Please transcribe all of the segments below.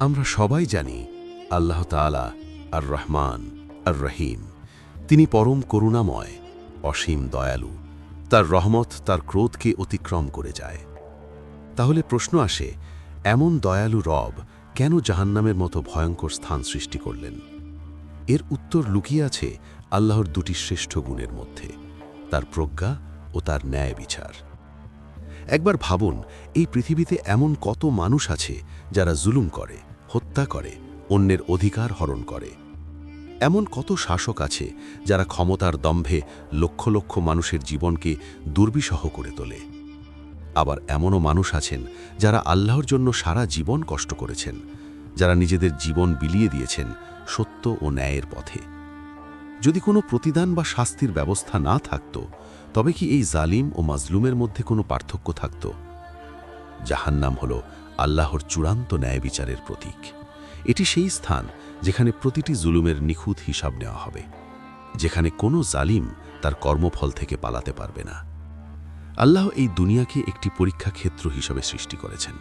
আমরা সবাই জানি আল্লাহ তাআলা আর রহমান আর রহিম তিনি পরম করুণাময়, অসীম দয়ালু। তার রহমত, তার ক্রোধকে অতিক্রম করে যায়। তাহলে প্রশ্ন আসে, এমন দয়ালু রব কেন জাহান্নামের মতো ভয়ঙ্কর স্থান সৃষ্টি করলেন? এর উত্তর লুকিয়ে আছে আল্লাহর দুটি শ্রেষ্ঠ গুণের মধ্যে, তার প্রজ্ঞা ও তার ন্যায় বিচার। একবার ভাবুন, এই পৃথিবীতে এমন কত মানুষ আছে যারা জুলুম করে হত্যা করে, অন্যের অধিকার হরণ করে। এমন কত শাসক আছে যারা ক্ষমতার দম্ভে লক্ষ লক্ষ মানুষের জীবনকে দুর্বিষহ করে তোলে। আবার এমনও মানুষ আছেন যারা আল্লাহর জন্য সারা জীবন কষ্ট করেছেন, যারা নিজেদের জীবন বিলিয়ে দিয়েছেন সত্য ও ন্যায়ের পথে। যদি কোনো প্রতিদান বা শাস্তির ব্যবস্থা না থাকত, তবে কি এই জালিম ও মাজলুমের মধ্যে কোনো পার্থক্য থাকত? জাহান্নাম হল আল্লাহর চূড়ান্ত ন্যায় বিচারের প্রতীক। এটি সেই স্থান যেখানে প্রতিটি জুলুমের নিখুঁত হিসাব নেওয়া হবে, যেখানে কোনো জালিম তার কর্মফল থেকে পালাতে পারবে না। আল্লাহ এই দুনিয়াকে একটি পরীক্ষা ক্ষেত্র হিসেবে সৃষ্টি করেছেন,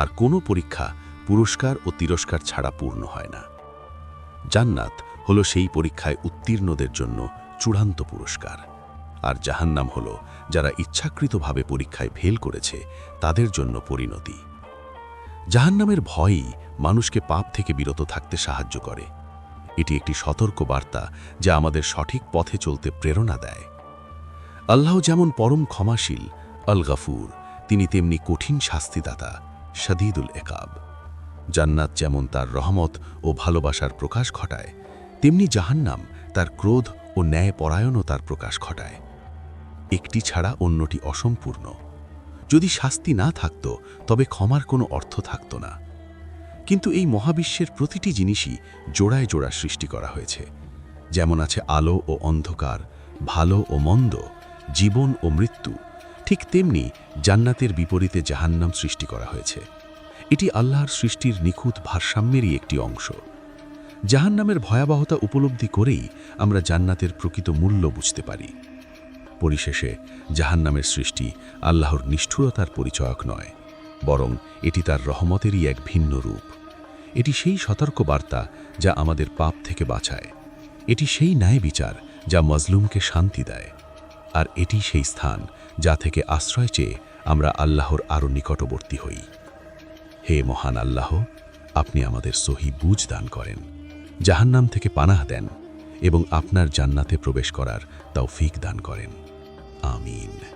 আর কোনো পরীক্ষা পুরস্কার ও তিরস্কার ছাড়া পূর্ণ হয় না। জান্নাত হল সেই পরীক্ষায় উত্তীর্ণদের জন্য চূড়ান্ত পুরস্কার, আর জাহান্নাম হল যারা ইচ্ছাকৃতভাবে পরীক্ষায় ফেল করেছে, তাদের জন্য পরিণতি। জাহান্নামের ভয়ই মানুষকে পাপ থেকে বিরত থাকতে সাহায্য করে। এটি একটি সতর্ক বার্তা যা আমাদের সঠিক পথে চলতে প্রেরণা দেয়। আল্লাহ যেমন পরম ক্ষমাশীল আল গাফুর তিনি তেমনি কঠিন শাস্তিদাতা, শাদিদুল একাব। জান্নাত যেমন তার রহমত ও ভালোবাসার প্রকাশ ঘটায়, তেমনি জাহান্নাম তার ক্রোধ ও ন্যায় পরায়ণতার প্রকাশ ঘটায়। একটি ছাড়া অন্যটি অসম্পূর্ণ। যদি শাস্তি না থাকত, তবে ক্ষমার কোনো অর্থ থাকত না। কিন্তু এই মহাবিশ্বের প্রতিটি জিনিসই জোড়ায় জোড়া সৃষ্টি করা হয়েছে। যেমন আছে আলো ও অন্ধকার, ভালো ও মন্দ, জীবন ও মৃত্যু। ঠিক তেমনি জান্নাতের বিপরীতে জাহান্নাম সৃষ্টি করা হয়েছে। এটি আল্লাহর সৃষ্টির নিখুঁত ভারসাম্যেরই একটি অংশ। জাহান্নামের ভয়াবহতা উপলব্ধি করেই আমরা জান্নাতের প্রকৃত মূল্য বুঝতে পারি। পরিশেষে জাহান্নামের সৃষ্টি আল্লাহর নিষ্ঠুরতার পরিচয়ক নয়, বরং এটি তার রহমতেরই এক ভিন্ন রূপ। এটি সেই সতর্ক বার্তা যা আমাদের পাপ থেকে বাঁচায়। এটি সেই ন্যায় বিচার যা মজলুমকে শান্তি দেয়। আর এটি সেই স্থান যা থেকে আশ্রয় চেয়ে আমরা আল্লাহর আরও নিকটবর্তী হই। হে মহান আল্লাহ, আপনি আমাদের সহি বুঝ দান করেন। জাহান্নাম থেকে পানাহ দেন এবং আপনার জান্নাতে প্রবেশ করার তাও ফিক দান করেন। Amin.